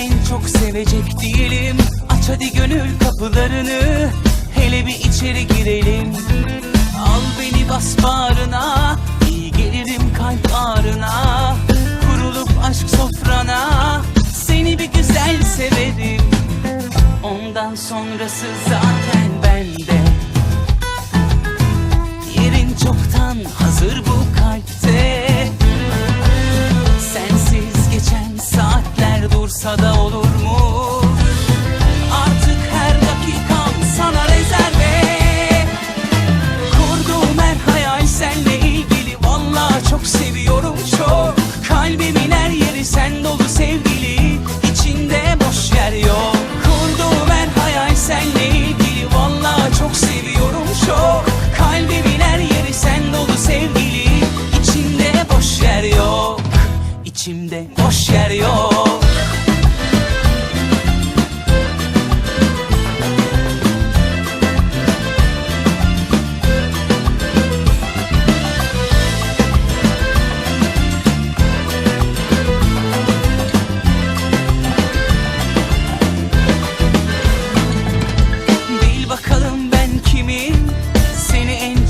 en çok sevecek değilim. Aç hadi gönül kapılarını Hele bir içeri girelim. Al beni bas bağrına İyi gelirim kalp ağrına. Kurulup aşk sofrana Seni bir güzel severim. Ondan sonrası zaten bende. Yerin çoktan hazır bu kalp. Sevgili İçinde boş yer yok. Kurduğum her hayal senle ilgili Vallahi çok seviyorum çok. Kalbimin her yeri sen dolu sevgili İçinde boş yer yok. İçimde boş yer yok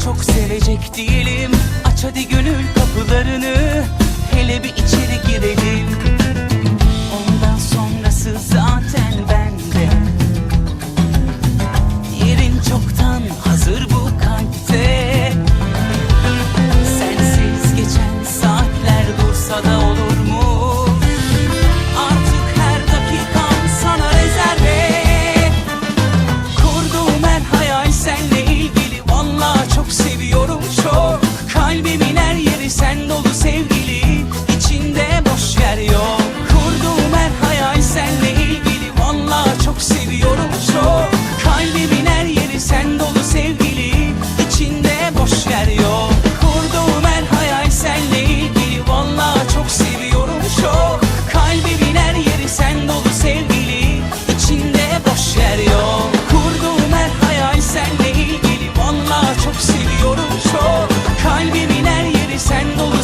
çok sevecek değilim. Aç hadi gönül kapılarını Hele bir içeri girelim. Ondan sonrası zaten bende. Yerin çoktan hazır bu kalpte. Sensiz geçen saatler dursa da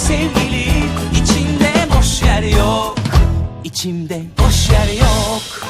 sevgili içinde boş yer yok. İçimde boş yer yok.